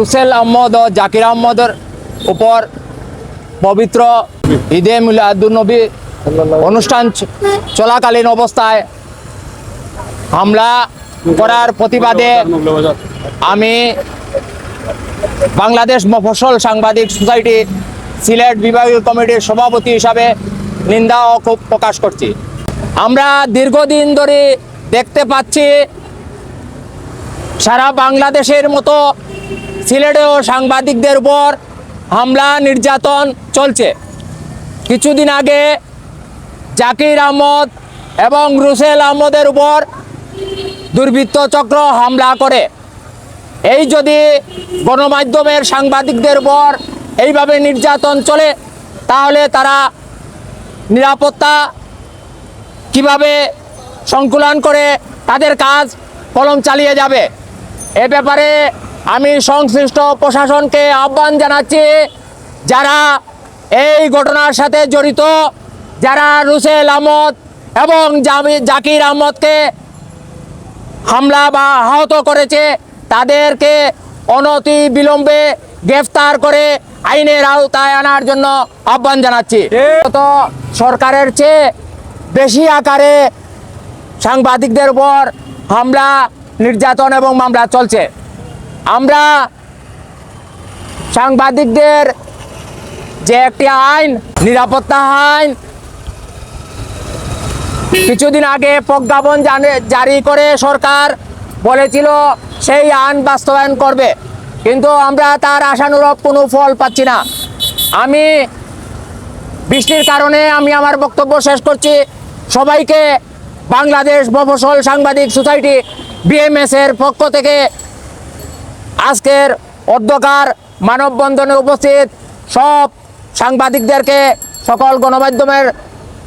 রুসেল আহমদ ও জাকির আহমদের উপর পবিত্র ঈদে মিলাদুলনবী অনুষ্ঠান চলাকালীন অবস্থায় হামলা করার প্রতিবাদে আমি বাংলাদেশ মফসল সাংবাদিক সোসাইটি সিলেট বিভাগীয় কমিটির সভাপতি হিসাবে নিন্দা ও ক্ষোভ প্রকাশ করছি। আমরা দীর্ঘদিন ধরে দেখতে পাচ্ছি সারা বাংলাদেশের মতো সিলেটেও সাংবাদিকদের উপর হামলা, নির্যাতন চলছে। কিছুদিন আগে জাকির আহমদ এবং রুসেল আহমদের উপর দুর্বৃত্ত চক্র হামলা করে। এই যদি গণমাধ্যমের সাংবাদিকদের উপর এইভাবে নির্যাতন চলে, তাহলে তারা নিরাপত্তা কীভাবে সংকুলন করে তাদের কাজ কলম চালিয়ে যাবে? এ ব্যাপারে আমি সংশ্লিষ্ট প্রশাসনকে আহ্বান জানাচ্ছি, যারা এই ঘটনার সাথে জড়িত, যারা রুসেল আহমদ এবং জামি- জাকির আহমদকে হামলা বা আহত করেছে, তাদেরকে অনতি বিলম্বে গ্রেফতার করে আইনের আওতায় আনার জন্য আহ্বান জানাচ্ছি। তো সরকারের চেয়ে বেশি আকারে সাংবাদিকদের উপর হামলা, নির্যাতন এবং মামলা চলছে। আমরা সাংবাদিকদের যে একটি আইন, নিরাপত্তা আইন, কিছুদিন আগে প্রজ্ঞাপন জারি করে সরকার বলেছিল সেই আইন বাস্তবায়ন করবে। কিন্তু আমরা তার আশানুরূপ কোনো ফল পাচ্ছি না। আমি বৃষ্টির কারণে আমি আমার বক্তব্য শেষ করছি। সবাইকে বাংলাদেশ মফসল সাংবাদিক সোসাইটি বিএমএস এর পক্ষ থেকে আজকের অধ্যকার মানববন্ধনে উপস্থিত সব সাংবাদিকদেরকে, সকল গণমাধ্যমের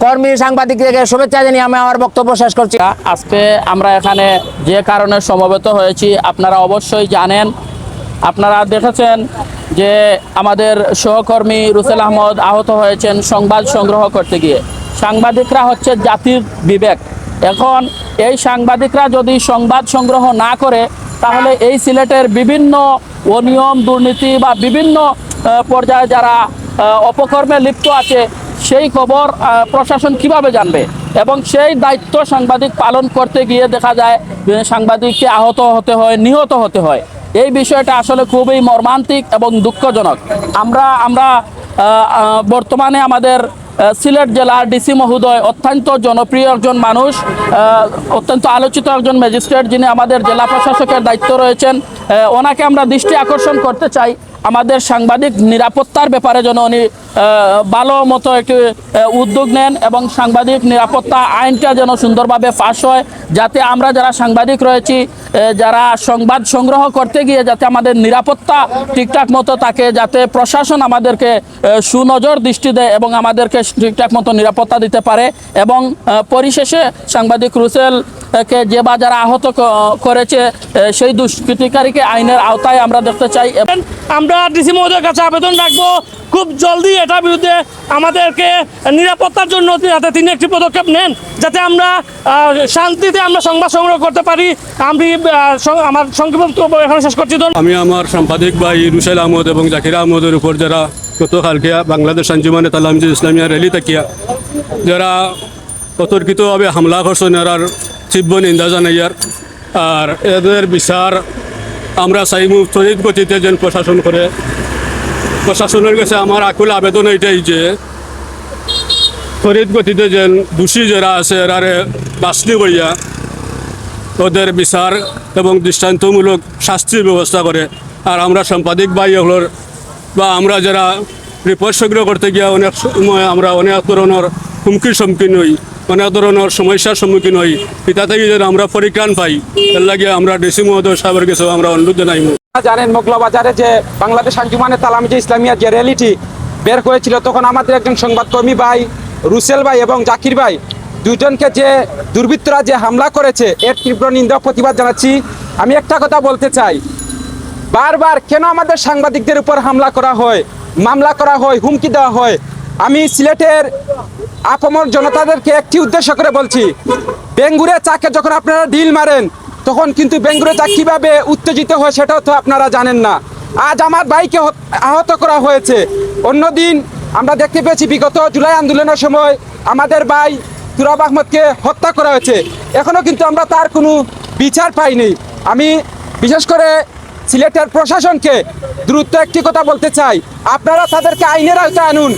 কর্মী সাংবাদিকদেরকে শুভেচ্ছা জানিয়ে আমি আমার বক্তব্য শেষ করছি। আজকে আমরা এখানে যে কারণে সমবেত হয়েছি, আপনারা অবশ্যই জানেন। আপনারা দেখেছেন যে আমাদের সহকর্মী রুসেল আহমদ আহত হয়েছেন সংবাদ সংগ্রহ করতে গিয়ে। সাংবাদিকরা হচ্ছে জাতির বিবেক। এখন এই সাংবাদিকরা যদি সংবাদ সংগ্রহ না করে তাহলে এই সিলেটের বিভিন্ন অনিয়ম, দুর্নীতি বা বিভিন্ন পর্যায়ে যারা অপকর্মে লিপ্ত আছে, সেই খবর প্রশাসন কীভাবে জানবে? এবং সেই দায়িত্ব সাংবাদিক পালন করতে গিয়ে দেখা যায় সাংবাদিককে আহত হতে হয়, নিহত হতে হয়। এই বিষয়টা আসলে খুবই মর্মান্তিক এবং দুঃখজনক। আমরা আমরা বর্তমানে আমাদের সিলেট জেলার ডিসি মহোদয়, অত্যন্ত জনপ্রিয় একজন মানুষ অত্যন্ত আলোচিত একজন ম্যাজিস্ট্রেট যিনি আমাদের জেলা প্রশাসকের দায়িত্ব রয়েছেন। ওনাকে আমরা দৃষ্টি আকর্ষণ করতে চাই। আমাদের সাংবাদিক নিরাপত্তার ব্যাপারে যেন উনি ভালো মতো একটি উদ্যোগ নেন এবং সাংবাদিক নিরাপত্তা আইনটা যেন সুন্দরভাবে পাশ হয়, যাতে আমরা যারা সাংবাদিক রয়েছি যারা সংবাদ সংগ্রহ করতে গিয়ে যাতে আমাদের নিরাপত্তা ঠিকঠাক মতো থাকে, যাতে প্রশাসন আমাদেরকে সুনজর দৃষ্টি দেয় এবং আমাদেরকে ঠিকঠাক মতো নিরাপত্তা দিতে পারে এবং পরিশেষে সাংবাদিক রুসেল কে যে বা যারা আহত করেছে সেই দুষ্কৃতিকারীকে আইনের আওতায় আমরা দেখতে চাই। আমরা ডিসি মহোদয়ের কাছে আবেদন রাখব, খুব জলদি এটার বিরুদ্ধে আমাদেরকে নিরাপত্তার জন্য যাতে তিনি একটি পদক্ষেপ নেন, যাতে আমরা শান্তিতে আমরা সংবাদ সংগ্রহ করতে পারি। আমি আমার সংক্ষিপ্ত এখানে শেষ করছি। আমি আমার সাংবাদিক ভাই রুশেল আহমদ এবং জাকির আহমদের উপর যারা গতকালকে বাংলাদেশ আঞ্জুমানে তালামজি ইসলামিয়া র্যালি তাকিয়া যারা অতর্কিতভাবে হামলা করছেন এরার তীব্র নিন্দা জানাইয়ার আর এদের বিচার আমরা চাইমু তড়িৎ গতিতে যেন প্রশাসন করে। প্রশাসনের কাছে আমার আকুল আবেদন এটাই যে তড়িৎ গতিতে যেন দোষী যারা আছে এরারে বাছনি করিয়া ওদের বিচার এবং দৃষ্টান্তমূলক শাস্তির ব্যবস্থা করে। আর আমরা সাংবাদিক এগুলোর বা আমরা যারা রিপোর্ট সংগ্রহ করতে গিয়ে অনেক সময় আমরা অনেক ধরনের হুমকির সম্মুখীন হই, অনেক ধরনের সমস্যার সম্মুখীন হই এটা থেকে যেন আমরা পরিত্রাণ পাই এর লাগে আমরা ডিসি মহোদয় সাহেবের কাছেও আমরা অনুরোধ আপনারা জানেন মোগলা বাজারে যে বাংলাদেশ আঞ্জুমানে তালাম যে ইসলামিয়া যে র্যালিটি বের হয়েছিল, তখন আমাদের একজন সংবাদকর্মী ভাই, রুসেল ভাই এবং জাকির ভাই দুজনকে যে দুর্বৃত্তরা যে হামলা করেছে, এর তীব্র নিন্দা প্রতিবাদ জানাচ্ছি। আমি একটা কথা বলতে চাই বারবার কেন আমাদের সাংবাদিকদের উপর হামলা করা হয়, মামলা করা হয়, হুমকি দেওয়া হয়? আমি সিলেটের আপমর জনতাদেরকে একটি উদ্দেশ্য করে বলছি, বেঙ্গুরে চাকে যখন আপনারা ডিল মারেন, তখন কিন্তু বেঙ্গুরে চা কীভাবে উত্তেজিত হয় সেটাও তো আপনারা জানেন না। আজ আমার ভাইকে আহত করা হয়েছে। অন্যদিন আমরা দেখতে পেয়েছি, বিগত জুলাই আন্দোলনের সময় আমাদের ভাই তুরাব আহমদকে হত্যা করা হয়েছে। এখনও কিন্তু আমরা তার কোনো বিচার পাইনি। আমি বিশেষ করে সিলেটের প্রশাসনকে দ্রুত একটি কথা বলতে চাই। আপনারা তাদেরকে আইনের আওতায় আনুন।